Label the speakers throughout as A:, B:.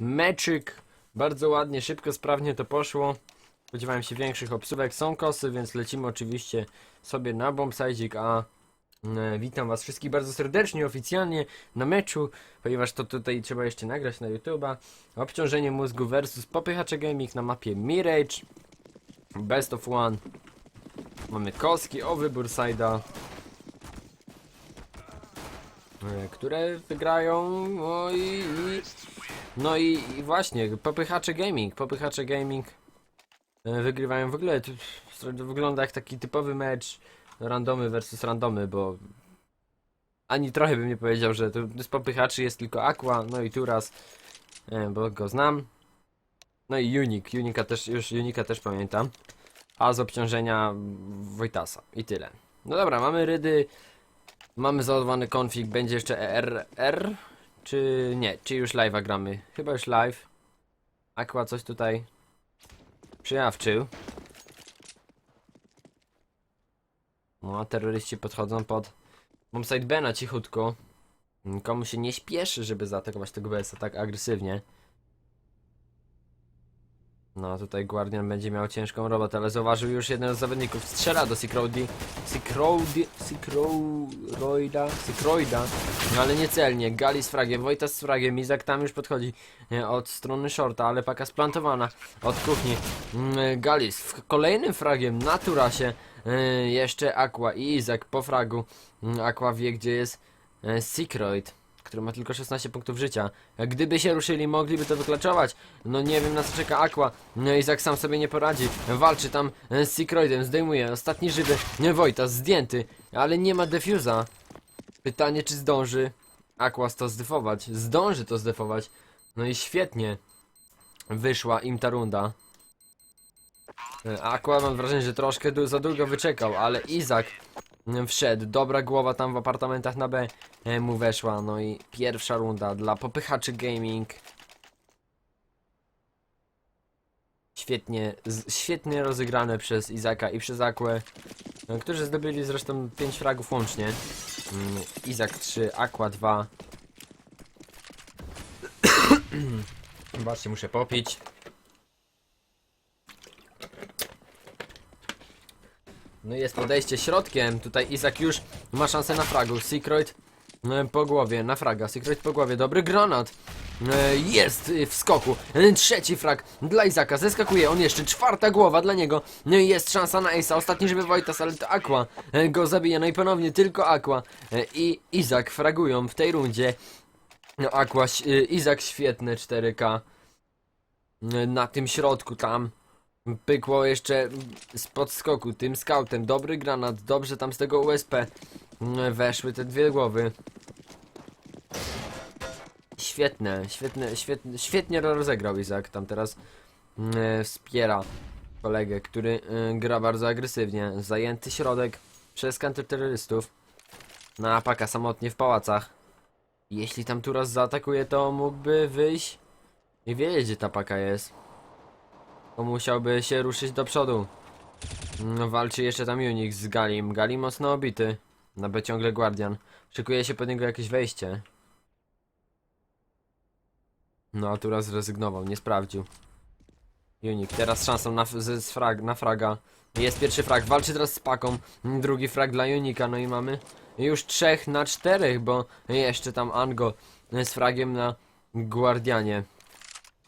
A: meczyk. Bardzo ładnie, szybko, sprawnie to poszło. Spodziewałem się większych obsówek. Są kosy, więc lecimy oczywiście sobie na bombsite, a e, witam was wszystkich bardzo serdecznie, oficjalnie na meczu, ponieważ to tutaj trzeba jeszcze nagrać na YouTube'a. Obciążenie mózgu versus popychacze gaming na mapie Mirage. Best of one. Mamy koski o wybór side'a. E, Które wygrają. No i, i no i, i właśnie, popychacze gaming, popychacze gaming e, wygrywają w ogóle. To, wygląda jak taki typowy mecz randomy versus randomy, bo ani trochę bym nie powiedział, że to z popychaczy jest tylko Aqua, no i Turas, e, bo go znam. No i Unik, Unika też, już Unika też pamiętam. A z obciążenia Wojtasa i tyle. No dobra, mamy rydy, mamy załadowany config, będzie jeszcze ERR, czy nie, czy już live'a gramy? Chyba już live. Aqua coś tutaj przyjawczył. No, terroryści podchodzą pod bombsite Bena cichutko. Nikomu się nie śpieszy, żeby zaatakować tego BS-a tak agresywnie. No, tutaj Guardian będzie miał ciężką robotę, ale zauważył już jeden z zawodników. Strzela do Sikroudi. Sikroudi... Sikroida... Sikroida. No, ale niecelnie. Gali z fragiem, Wojta z fragiem. Izak tam już podchodzi e, od strony shorta, ale paka splantowana od kuchni. Mm, Gali z kolejnym fragiem na Turasie. E, Jeszcze Aqua i Izak po fragu. Mm, Aqua wie, gdzie jest e, Sikroid który ma tylko 16 punktów życia. Gdyby się ruszyli, mogliby to wyklaczować. No nie wiem na co czeka Aqua. No Izak sam sobie nie poradzi. Walczy tam e, z Secroidem, zdejmuje. Ostatni żywy. Nie Wojta, zdjęty. Ale nie ma defuza. Pytanie czy zdąży Aqua to zdefować. Zdąży to zdefować. No i świetnie. Wyszła im ta runda. E, Aqua mam wrażenie, że troszkę za długo wyczekał, ale Izak wszedł. Dobra głowa tam w apartamentach na B e, mu weszła. No i pierwsza runda dla popychaczy gaming. Świetnie, świetnie rozegrane przez Izaka i przez Aquę, e, którzy zdobyli zresztą 5 fragów łącznie. Mm, Izak 3, Aqua 2. Zobaczcie, muszę popić. No jest podejście środkiem. Tutaj Izak już ma szansę na fragu. Secret e, po głowie, na fraga. Secret po głowie. Dobry granat. E, Jest e, w skoku. Trzeci frag dla Izaka. Zeskakuje on jeszcze. Czwarta głowa dla niego. No jest szansa na Ace'a. Ostatni żeby Wojtas, ale to Aqua go zabija. No i ponownie tylko Aqua i Izak fragują w tej rundzie. No Aqua, Izak świetne 4K. E, Na tym środku tam. Pykło jeszcze z podskoku tym scoutem. Dobry granat, dobrze tam z tego USP mm, weszły te dwie głowy. Świetne, świetne, świetne, świetnie rozegrał Izak tam teraz mm, wspiera kolegę, który y, gra bardzo agresywnie. Zajęty środek przez kontrterrorystów. Na apaka samotnie w pałacach. Jeśli tam Turas zaatakuje, to mógłby wyjść i wiedzieć, gdzie ta paka jest. To musiałby się ruszyć do przodu. No, walczy jeszcze tam Unix z Galim. Gali mocno obity. Na B ciągle Guardian. Szykuje się pod niego jakieś wejście. No, a teraz zrezygnował, nie sprawdził. Unik, teraz szansą na, z frag, na fraga. Jest pierwszy frag, walczy teraz z paką. Drugi frag dla Unika, no i mamy już trzech na czterech, bo jeszcze tam Ango z fragiem na Guardianie.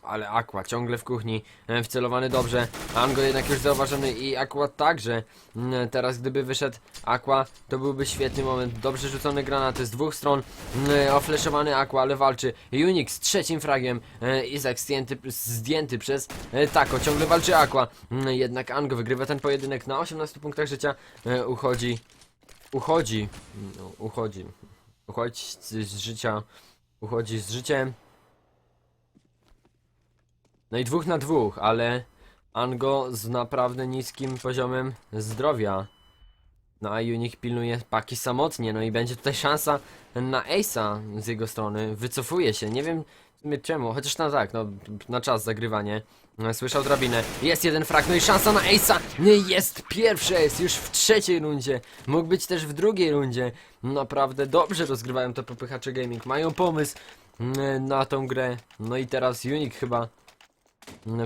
A: Ale Aqua ciągle w kuchni, e, wcelowany dobrze. Ango jednak już zauważony i Aqua także. Mm, Teraz gdyby wyszedł Aqua, to byłby świetny moment. Dobrze rzucone granaty z dwóch stron. Mm, Ofleszowany Aqua, ale walczy. Unix z trzecim fragiem. E, Izak zdjęty, zdjęty przez e, Tako. Ciągle walczy Aqua. Mm, Jednak Ango wygrywa ten pojedynek na 18 punktach życia. Uchodzi. Uchodzi. Uchodzi. Uchodzi z życia. Uchodzi z życiem. No i dwóch na dwóch, ale Ango z naprawdę niskim poziomem zdrowia. No a Unik pilnuje paki samotnie, no i będzie tutaj szansa na Ace'a z jego strony. Wycofuje się, nie wiem czemu, chociaż na tak, no na czas zagrywanie. Słyszał drabinę, jest jeden frag, no i szansa na Ace'a! Nie jest pierwszy Ace już w trzeciej rundzie. Mógł być też w drugiej rundzie. Naprawdę dobrze rozgrywają to popychacze gaming, mają pomysł. mm, na tą grę. No i teraz Unik chyba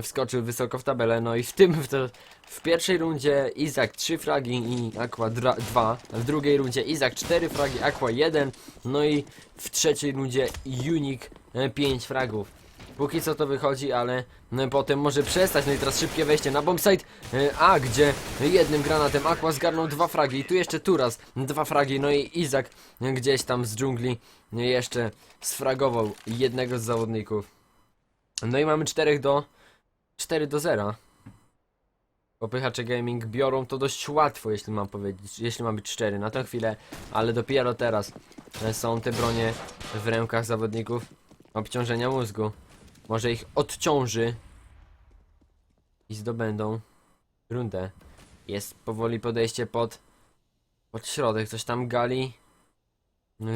A: wskoczył wysoko w tabelę. No i w tym, w, to, w pierwszej rundzie Izak 3 fragi i Aqua 2. W drugiej rundzie Izak 4 fragi, Aqua 1. No i w trzeciej rundzie Unik 5 fragów. Póki co to wychodzi, ale no, potem może przestać. No i teraz szybkie wejście na bombsite e, A, gdzie jednym granatem Aqua zgarnął dwa fragi. I tu jeszcze Turas, dwa fragi. No i Izak e, gdzieś tam z dżungli e, jeszcze sfragował jednego z zawodników. No i mamy 4 do 4 do 0. Popychacze gaming biorą to dość łatwo, jeśli mam powiedzieć, jeśli mam być 4 na tę chwilę, ale dopiero teraz e, są te bronie w rękach zawodników obciążenia mózgu. Może ich odciąży i zdobędą rundę. Jest powoli podejście pod, pod środek. Coś tam gali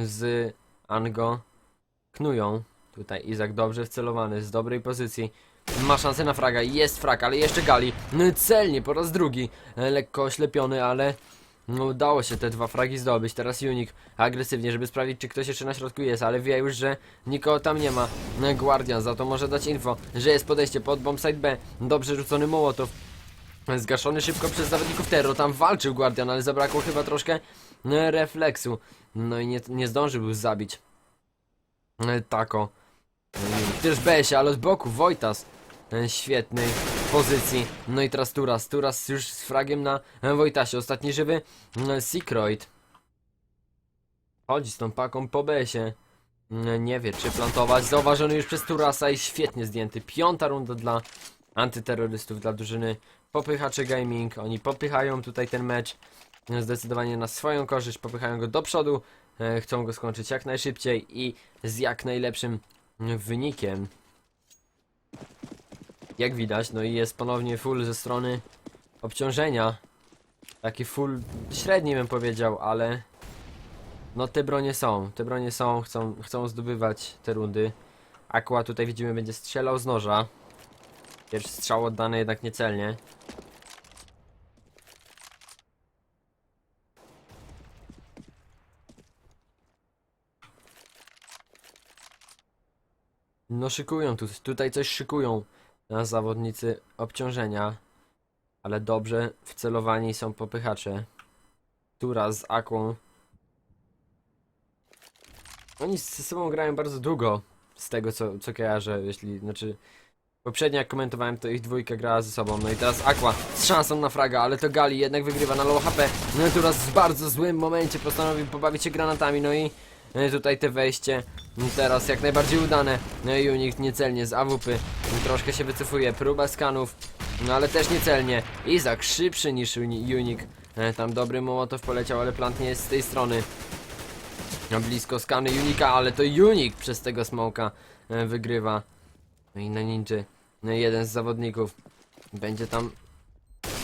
A: z Ango knują. Tutaj Izak dobrze wcelowany, z dobrej pozycji. Ma szansę na fraga, jest frag, ale jeszcze gali. No, Celnie po raz drugi. Lekko oślepiony, ale no, udało się te dwa fragi zdobyć. Teraz Unik agresywnie, żeby sprawdzić, czy ktoś jeszcze na środku jest, ale wie już, że nikogo tam nie ma. No, Guardian za to może dać info, że jest podejście pod bombsite B. Dobrze rzucony Mołotow. Zgaszony szybko przez zawodników Terro. Tam walczył Guardian, ale zabrakło chyba troszkę e, refleksu. No i nie, nie zdążył zabić. E, Tako. Też Besie, ale od boku Wojtas. E, Świetnej pozycji. No i teraz Turas. Turas już z fragiem na e, Wojtasie. Ostatni żywy e, Seacroid. Chodzi z tą paką po besie. E, Nie wie czy plantować. Zauważony już przez Turasa i świetnie zdjęty. Piąta runda dla antyterrorystów, dla drużyny Popychacze Gaming. Oni popychają tutaj ten mecz zdecydowanie na swoją korzyść. Popychają go do przodu. Chcą go skończyć jak najszybciej i z jak najlepszym wynikiem. Jak widać, no i jest ponownie full ze strony obciążenia. Taki full średni bym powiedział, ale no te bronie są, te bronie są, chcą, chcą zdobywać te rundy. Aqua tutaj widzimy będzie strzelał z noża. Pierwszy strzał oddany jednak niecelnie. No szykują tu, tutaj coś szykują na zawodnicy obciążenia. Ale dobrze wcelowani są popychacze. Tura z Aquą. Oni ze sobą grają bardzo długo. Z tego co, co kojarzę, jeśli, znaczy... Poprzednio jak komentowałem, to ich dwójka grała ze sobą. No i teraz Aqua z szansą na fraga, ale to Gali jednak wygrywa na low HP. No i teraz w bardzo złym momencie postanowił pobawić się granatami, no i tutaj te wejście no teraz jak najbardziej udane. No i Unik niecelnie z AWP. No Troszkę się wycofuje, próba skanów, no ale też niecelnie. Izak szybszy niż Uni- Unik. E, Tam dobry Mołotow poleciał, ale plant nie jest z tej strony. No blisko skany Unika, ale to Unik przez tego smoka e, wygrywa. No i na. No i jeden z zawodników. Będzie tam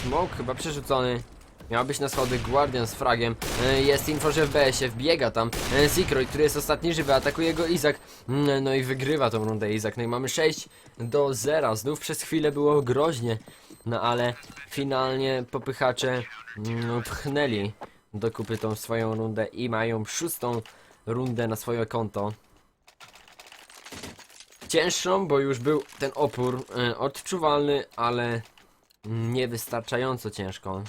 A: Smoke chyba przerzucony. Miał być na schody Guardian z fragiem. E, Jest info, że w BS-ie wbiega tam e, Seacroid, który jest ostatni żywy, atakuje go Izak. Mm, No i wygrywa tą rundę Izak. No i mamy 6 do 0. Znów przez chwilę było groźnie. No ale finalnie popychacze mm, pchnęli do kupy tą swoją rundę i mają szóstą rundę na swoje konto. Cięższą, bo już był ten opór e, odczuwalny, ale niewystarczająco ciężką.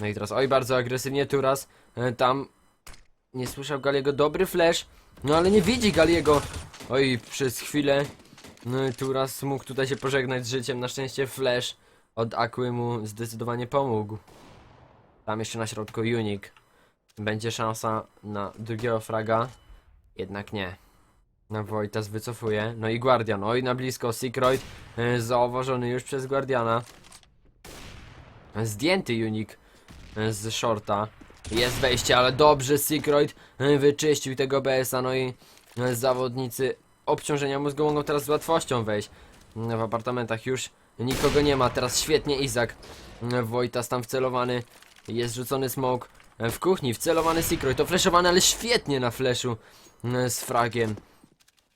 A: No i teraz, oj, bardzo agresywnie Turas. E, tam nie słyszał Galiego. Dobry flash. No ale nie widzi Galiego. Oj, przez chwilę. No i Turas mógł tutaj się pożegnać z życiem. Na szczęście flash od Aquy mu zdecydowanie pomógł. Tam jeszcze na środku Unik. Będzie szansa na drugiego fraga. Jednak nie. No Wojtas wycofuje. No i Guardian. Oj, na blisko. Seacroid e, zauważony już przez Guardiana. Zdjęty Unik z shorta. Jest wejście, ale dobrze e, wyczyścił tego BS-a. No i e, zawodnicy obciążenia mózgu mogą teraz z łatwością wejść. No, W apartamentach już nikogo nie ma. Teraz świetnie Izak. E, Wojtas tam wcelowany. Jest rzucony smoke. E, W kuchni wcelowany Seacroid. To fleszowany, ale świetnie na fleszu e, z fragiem.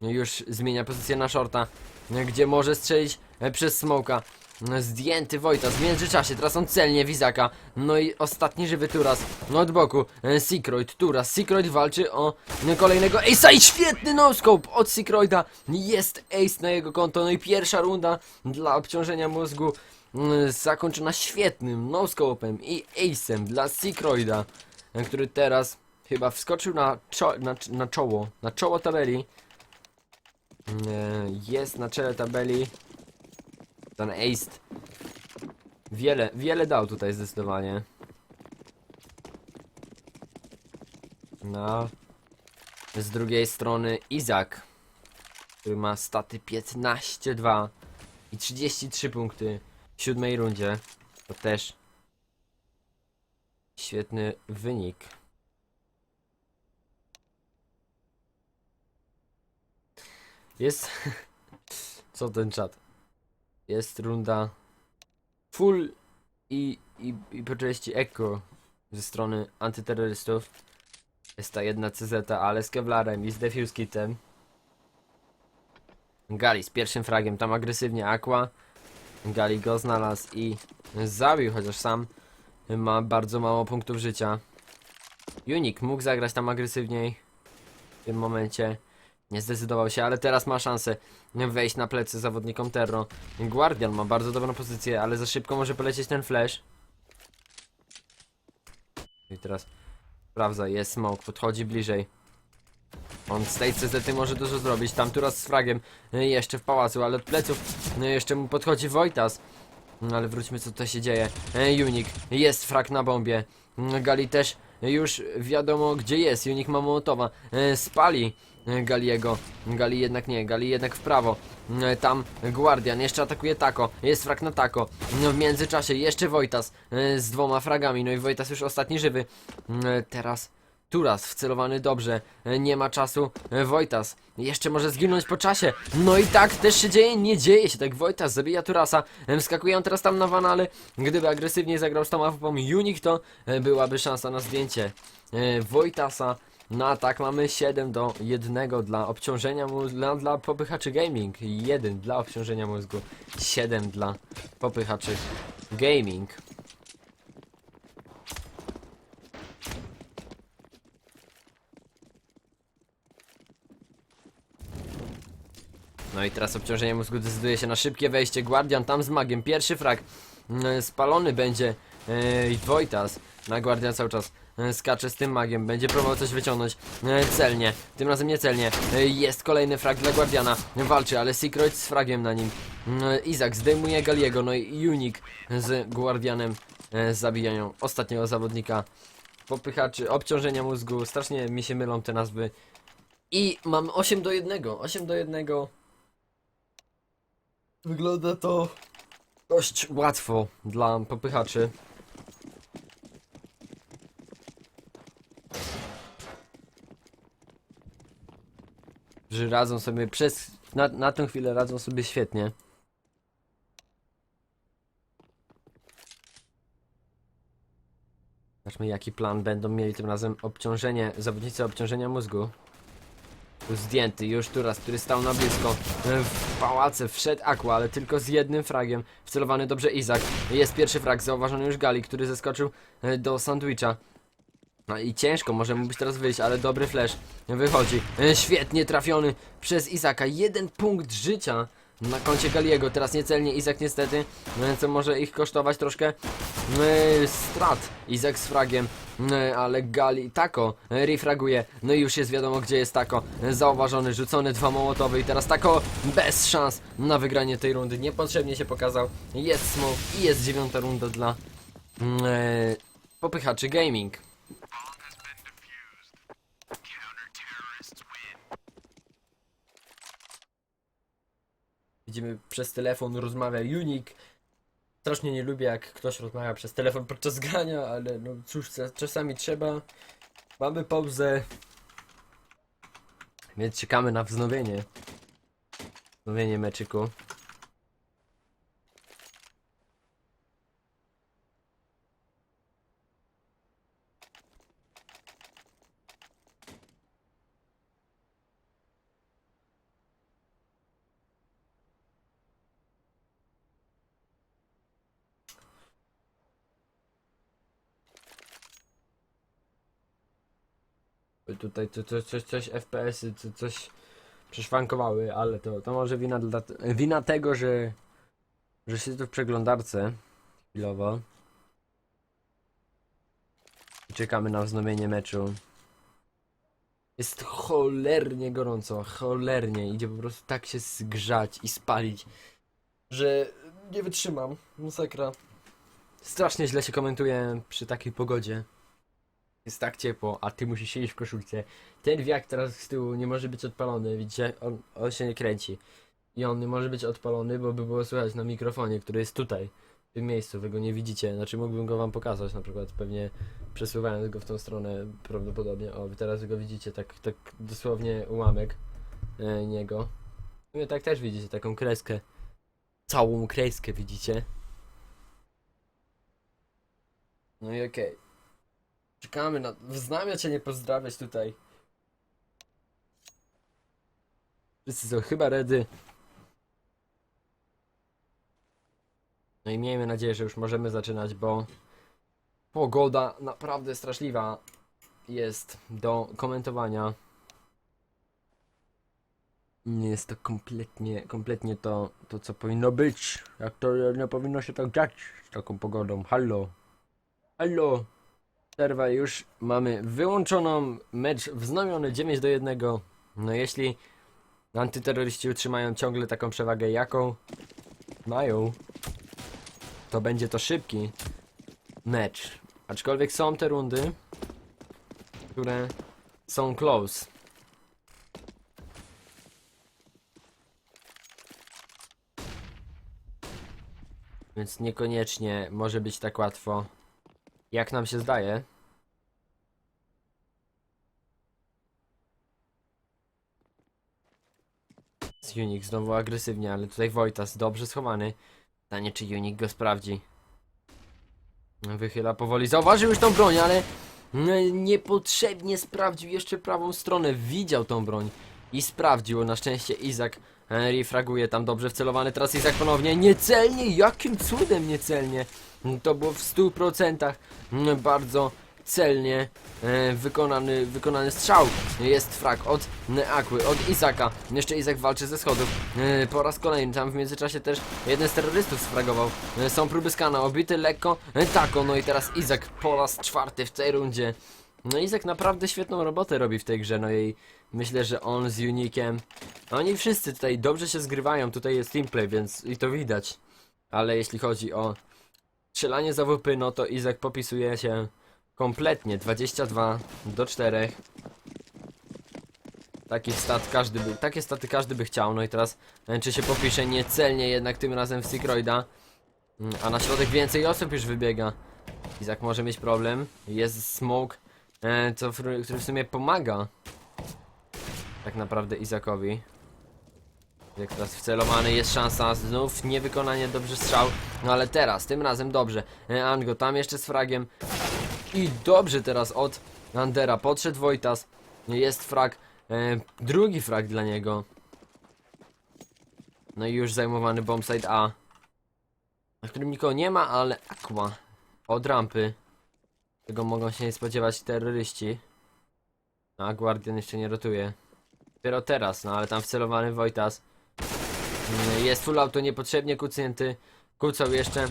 A: Już zmienia pozycję na shorta. e, gdzie może strzelić e, przez smoka. E, Zdjęty Wojtas w międzyczasie, teraz on celnie Wizaka. No i ostatni żywy Turas. No od boku. e, Seacroid, Turas. Seacroid walczy o e, kolejnego Ace'a i świetny noscope od Seacroida. Jest Ace na jego konto. No i pierwsza runda dla obciążenia mózgu mm, zakończona świetnym noscope'em i Ace'em dla Seacroida, e, który teraz chyba wskoczył na, czo na, na czoło, na czoło tabeli. E, Jest na czele tabeli ten Ace. Wiele, wiele dał tutaj zdecydowanie. No. Z drugiej strony Izak, który ma staty 15-2 i 33 punkty w siódmej rundzie. To też świetny wynik. Jest. Co ten czat? Jest runda full i, i, i po części echo ze strony antyterrorystów. Jest ta jedna CZ, ale z Kevlarem i z Defuse Kitem. Gali z pierwszym fragiem, tam agresywnie Aqua. Gali go znalazł i zabił, chociaż sam ma bardzo mało punktów życia. Unik mógł zagrać tam agresywniej w tym momencie. Nie zdecydował się, ale teraz ma szansę wejść na plecy zawodnikom Terro. Guardian ma bardzo dobrą pozycję, ale za szybko może polecieć ten flash. I teraz sprawdza, jest smoke, podchodzi bliżej. On z tej CZ może dużo zrobić, tam turaz z fragiem, y, jeszcze w pałacu, ale od pleców y, jeszcze mu podchodzi Wojtas. No ale wróćmy co tutaj się dzieje. E, Unik, jest frag na bombie. Gali też już wiadomo gdzie jest. Unik ma Mołotowa. Spali Galiego. Gali jednak nie, Gali jednak w prawo. E, Tam Guardian jeszcze atakuje Tako. Jest frag na Tako. No, w międzyczasie jeszcze Wojtas e, z dwoma fragami. No i Wojtas już ostatni żywy. E, Teraz Turas wcelowany dobrze, nie ma czasu, Wojtas jeszcze może zginąć po czasie, no i tak też się dzieje, nie dzieje się tak, Wojtas zabija Turasa, wskakuje on teraz tam na Van, ale gdyby agresywnie zagrał z tą AWP Unik, to byłaby szansa na zdjęcie e, Wojtasa. Na atak mamy 7 do 1 dla obciążenia mózgu, dla, dla popychaczy gaming, 1 dla obciążenia mózgu, 7 dla popychaczy gaming. No i teraz obciążenie mózgu decyduje się na szybkie wejście. Guardian tam z magiem. Pierwszy frag. Mm, Spalony będzie yy, Wojtas. Na Guardian cały czas skacze z tym magiem. Będzie próbował coś wyciągnąć. Yy, celnie. Tym razem nie celnie. Yy, jest kolejny frag dla Guardiana. Walczy, ale Secret z fragiem na nim. Yy, Izak zdejmuje Galiego. No i Unik z Guardianem yy, zabijają ostatniego zawodnika. Popychaczy obciążenia mózgu. Strasznie mi się mylą te nazwy. I mamy 8 do 1. 8 do 1. Wygląda to dość łatwo dla popychaczy. Że radzą sobie przez. Na, na tę chwilę radzą sobie świetnie. Zobaczmy jaki plan będą mieli tym razem obciążenie, zawodnicy obciążenia mózgu. Zdjęty, już tu raz, który stał na blisko. E, W pałace wszedł Aqua, ale tylko z jednym fragiem. Wcelowany dobrze Izak. Jest pierwszy frag, zauważony już Gali, który zeskoczył e, do sandwicha. No i ciężko, może mu być teraz wyjść, ale dobry flash wychodzi. E, Świetnie trafiony przez Izaka. Jeden punkt życia na koncie Galiego. Teraz niecelnie Izak niestety, e, co może ich kosztować troszkę e, strat. Izak z fragiem, ale Gali, Tako refraguje. No i już jest wiadomo gdzie jest Tako. Zauważony, rzucony dwa mołotowy i teraz Tako bez szans na wygranie tej rundy. Niepotrzebnie się pokazał. Jest smoke i jest dziewiąta runda dla mm, popychaczy gaming. Widzimy przez telefon rozmawia Unik. Strasznie nie lubię jak ktoś rozmawia przez telefon podczas grania, ale no cóż, czasami trzeba. Mamy pauzę. Więc czekamy na wznowienie. Wznowienie meczyku. Tutaj to, to, coś, coś FPS-y, co, coś przeszwankowały, ale to, to może wina, dla, wina tego, że, że siedzę w przeglądarce chwilowo. Czekamy na wznowienie meczu. Jest cholernie gorąco, cholernie. Idzie po prostu tak się zgrzać i spalić, że nie wytrzymam. Masakra. Strasznie źle się komentuje przy takiej pogodzie. Jest tak ciepło, a ty musisz siedzieć w koszulce. Ten wiatr teraz z tyłu nie może być odpalony, widzicie? On, on się nie kręci. I on nie może być odpalony, bo by było słychać na mikrofonie, który jest tutaj, w tym miejscu. Wy go nie widzicie. Znaczy mógłbym go wam pokazać, na przykład pewnie przesuwając go w tą stronę prawdopodobnie. O, wy teraz go widzicie, tak, tak dosłownie ułamek e, niego. No tak też widzicie, taką kreskę. Całą kreskę widzicie. No i okej. Czekamy na... Wznamia cię nie pozdrawiać tutaj. Wszyscy są chyba ready. No i miejmy nadzieję, że już możemy zaczynać, bo pogoda naprawdę straszliwa jest do komentowania. Nie jest to kompletnie, kompletnie to, to co powinno być. Jak to nie powinno się tak dziać z taką pogodą. Hallo. Hallo. Przerwa już. Mamy wyłączoną mecz wznowiony 9 do 1. No jeśli antyterroryści utrzymają ciągle taką przewagę jaką mają, to będzie to szybki mecz. Aczkolwiek są te rundy, które są close. Więc niekoniecznie może być tak łatwo, jak nam się zdaje. Unik znowu agresywnie, ale tutaj Wojtas dobrze schowany. Pytanie, czy Unik go sprawdzi. Wychyla powoli. Zauważył już tą broń, ale n- niepotrzebnie sprawdził jeszcze prawą stronę. Widział tą broń i sprawdził. Na szczęście Izak e, refraguje tam dobrze wcelowany. Teraz Izak ponownie niecelnie. Jakim cudem niecelnie? To było w 100% mm, bardzo celnie e, wykonany, wykonany strzał. Jest frag od mm, Akły, od Izaka. Jeszcze Izak walczy ze schodów. E, Po raz kolejny, tam w międzyczasie też jeden z terrorystów sfragował. E, Są próby skana, obity lekko. Tako, no i teraz Izak po raz czwarty w tej rundzie. No Izak naprawdę świetną robotę robi w tej grze, no i myślę, że on z Unikiem, oni wszyscy tutaj dobrze się zgrywają, tutaj jest teamplay, więc i to widać. Ale jeśli chodzi o strzelanie za WP, no to Izak popisuje się kompletnie, 22 do 4. Takich stat każdy by, takie staty każdy by chciał, no i teraz czy się popisze niecelnie jednak tym razem w Secroida. Mm, A na środek więcej osób już wybiega. Izak może mieć problem. Jest smoke, e, co, który w sumie pomaga. Tak naprawdę Izakowi. Jak teraz wcelowany jest szansa znów niewykonanie dobrze strzał. No ale teraz, tym razem dobrze. E, Ango tam jeszcze z fragiem. I dobrze teraz od Andera. Podszedł Wojtas. Jest frag. E, drugi frag dla niego. No i już zajmowany bombsite A. Na którym nikogo nie ma, ale Aqua. Od rampy. Tego mogą się nie spodziewać terroryści. A Guardian jeszcze nie rotuje. Dopiero teraz, no ale tam wcelowany Wojtas. Mm, Jest full auto niepotrzebnie kucnięty. Kucał jeszcze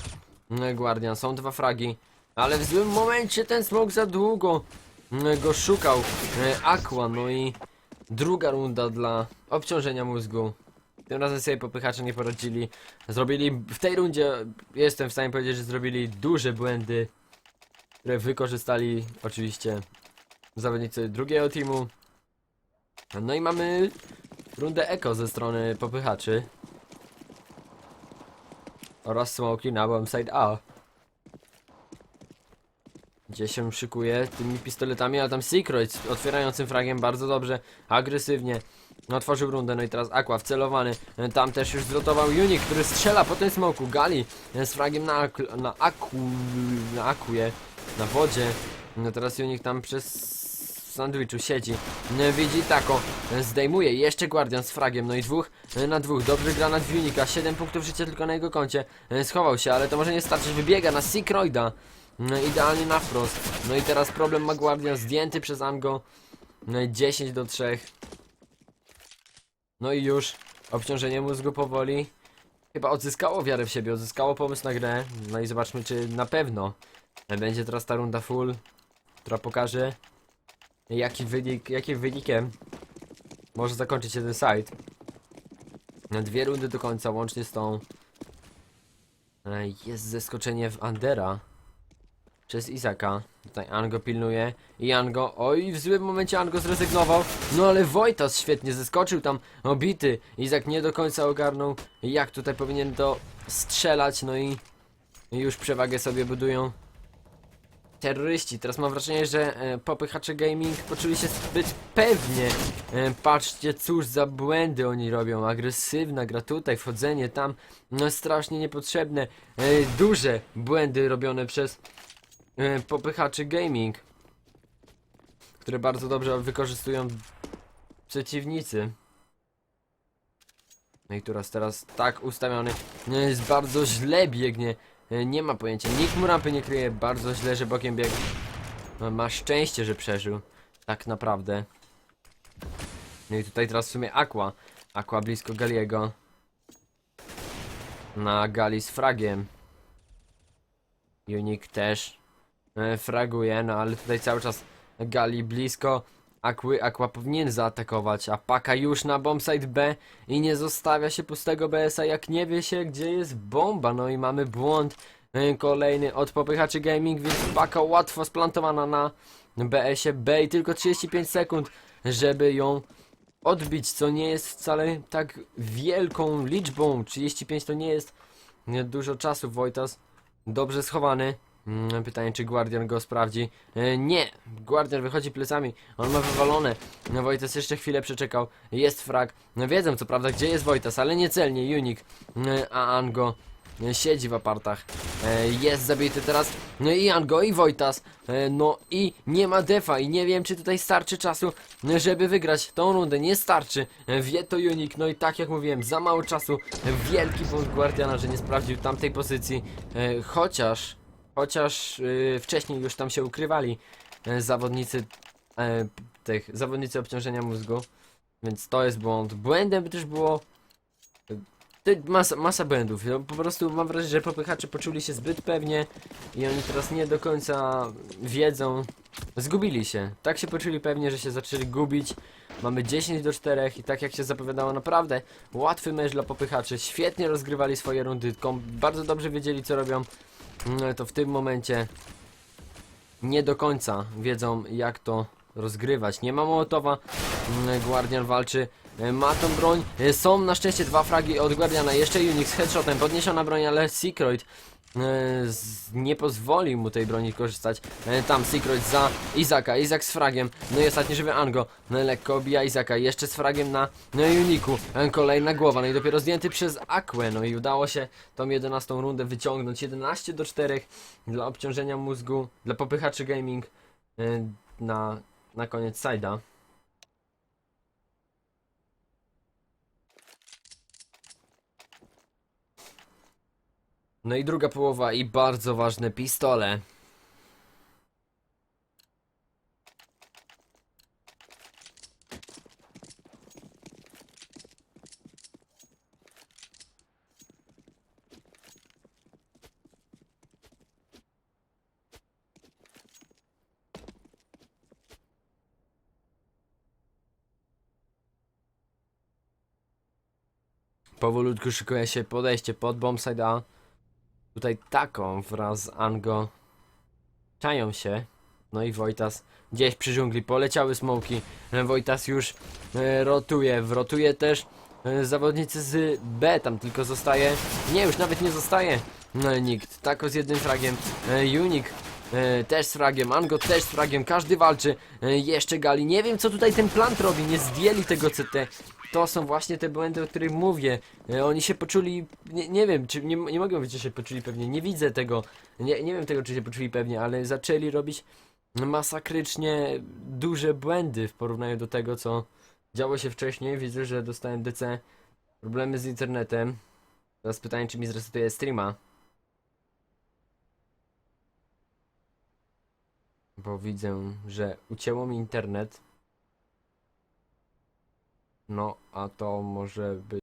A: mm, Guardian. Są dwa fragi. Ale w złym momencie ten smok za długo mm, go szukał. Aqua, no i druga runda dla obciążenia mózgu. Tym razem sobie popychacze nie poradzili. Zrobili w tej rundzie, jestem w stanie powiedzieć, że zrobili duże błędy, które wykorzystali oczywiście zawodnicy drugiego teamu. No i mamy rundę eko ze strony popychaczy. Oraz smoki na bombside A. Gdzie się szykuje tymi pistoletami, ale tam Secret otwierającym fragiem bardzo dobrze, agresywnie. Otworzył rundę, no i teraz Aqua wcelowany. Tam też już zrotował Unik, który strzela po tym smoku. Gali z fragiem na, na Aku, na Akuje, na wodzie. No teraz Unik tam przez sandwichu siedzi. No, Widzi tako, zdejmuje jeszcze Guardian z fragiem, no i dwóch na dwóch. Dobrze gra na Unika, 7 punktów życia tylko na jego koncie. Schował się, ale to może nie starczyć, wybiega na Secroida. No idealnie na wprost. No i teraz problem ma Guardian zdjęty przez. No i 10 do 3. No i już obciążenie mózgu powoli chyba odzyskało wiarę w siebie, odzyskało pomysł na grę. No i zobaczmy, czy na pewno będzie teraz ta runda full, która pokaże jaki wynik, jakim wynikiem może zakończyć ten site. Dwie rundy do końca, łącznie z tą. E, Jest zeskoczenie w Andera przez Izaka. Tutaj Ango pilnuje i Ango, oj w złym momencie Ango zrezygnował, no ale Wojtas świetnie zeskoczył tam obity, Izak nie do końca ogarnął jak tutaj powinien to strzelać, no i już przewagę sobie budują terroryści. Teraz mam wrażenie, że e, popychacze gaming poczuli się zbyt pewnie. E, patrzcie, cóż za błędy oni robią. Agresywna gra tutaj, wchodzenie tam, no strasznie niepotrzebne. E, duże błędy robione przez e, popychaczy gaming, które bardzo dobrze wykorzystują przeciwnicy. No i teraz teraz tak ustawiony, no jest bardzo źle biegnie. E, Nie ma pojęcia, nikt mu rampy nie kryje, bardzo źle, że bokiem biegł. Ma szczęście, że przeżył, tak naprawdę. No i tutaj teraz w sumie Aqua. Aqua blisko Galiego. Na Gali z fragiem. Unik też e, fraguje, no ale tutaj cały czas Gali blisko. Aquy, Aqua powinien zaatakować, a Paka już na bombsite B i nie zostawia się pustego BS-a, jak nie wie się gdzie jest bomba. No i mamy błąd e, kolejny od popychaczy gaming, więc Paka łatwo splantowana na BS-ie B i tylko 35 sekund, żeby ją odbić, co nie jest wcale tak wielką liczbą. 35 to nie jest dużo czasu, Wojtas. Dobrze schowany. Mm, Pytanie, czy Guardian go sprawdzi. E, nie! Guardian wychodzi plecami. On ma wywalone. No Wojtas jeszcze chwilę przeczekał. Jest frag. No wiedzą co prawda, gdzie jest Wojtas, ale niecelnie. Unik. E, a Ango e, siedzi w apartach. Jest zabity teraz. No i Ango i Wojtas. No i nie ma defa i nie wiem, czy tutaj starczy czasu, żeby wygrać tą rundę. Nie starczy. Wie to Unik. No i tak jak mówiłem, za mało czasu. Wielki punkt Guardiana, że nie sprawdził tamtej pozycji. Chociaż Chociaż y, wcześniej już tam się ukrywali y, zawodnicy e, tych zawodnicy obciążenia mózgu, więc to jest błąd. Błędem też było y, masa, masa błędów. No, po prostu mam wrażenie, że popychacze poczuli się zbyt pewnie i oni teraz nie do końca wiedzą. Zgubili się. Tak się poczuli pewnie, że się zaczęli gubić. Mamy 10 do 4 i tak jak się zapowiadało, naprawdę łatwy mecz dla popychaczy. Świetnie rozgrywali swoje rundy, bardzo dobrze wiedzieli co robią. No to w tym momencie nie do końca wiedzą jak to rozgrywać. Nie ma Mołotowa, Mm, Guardian walczy, e, ma tą broń, E, są na szczęście dwa fragi od Guardiana, jeszcze Unix headshotem, podniesiona broń, ale Secret nie pozwolił mu tej broni korzystać. E, Tam Secret za Izaka, Izak z fragiem, no i ostatni żywy Ango, no lekko obija Izaka, jeszcze z fragiem na Uniku, E, kolejna głowa, no i dopiero zdjęty przez Aquę, no i udało się tą 11 rundę wyciągnąć, 11 do 4 dla obciążenia mózgu, dla popychaczy gaming e, na, na koniec side'a. No i druga połowa i bardzo ważne pistole. Powolutku szykuje się podejście pod bombsite A. Tutaj taką wraz z Ango czają się. No i Wojtas gdzieś przy dżungli poleciały smoki. E, Wojtas już e, rotuje, wrotuje też e, zawodnicy z B, tam tylko zostaje. Nie, już nawet nie zostaje no, nikt. Tako z jednym fragiem. E, Unik e, też z fragiem, Ango też z fragiem, każdy walczy. E, jeszcze Gali. Nie wiem co tutaj ten plant robi, nie zdjęli tego CT. To są właśnie te błędy, o których mówię. E, oni się poczuli, nie, nie wiem, czy nie, nie mogę mówić, że się poczuli pewnie, nie widzę tego, nie, nie wiem tego, czy się poczuli pewnie, ale zaczęli robić masakrycznie duże błędy w porównaniu do tego, co działo się wcześniej. Widzę, że dostałem DC, problemy z internetem. Teraz pytanie, czy mi zresetuje streama. Bo widzę, że ucięło mi internet. No, a to może być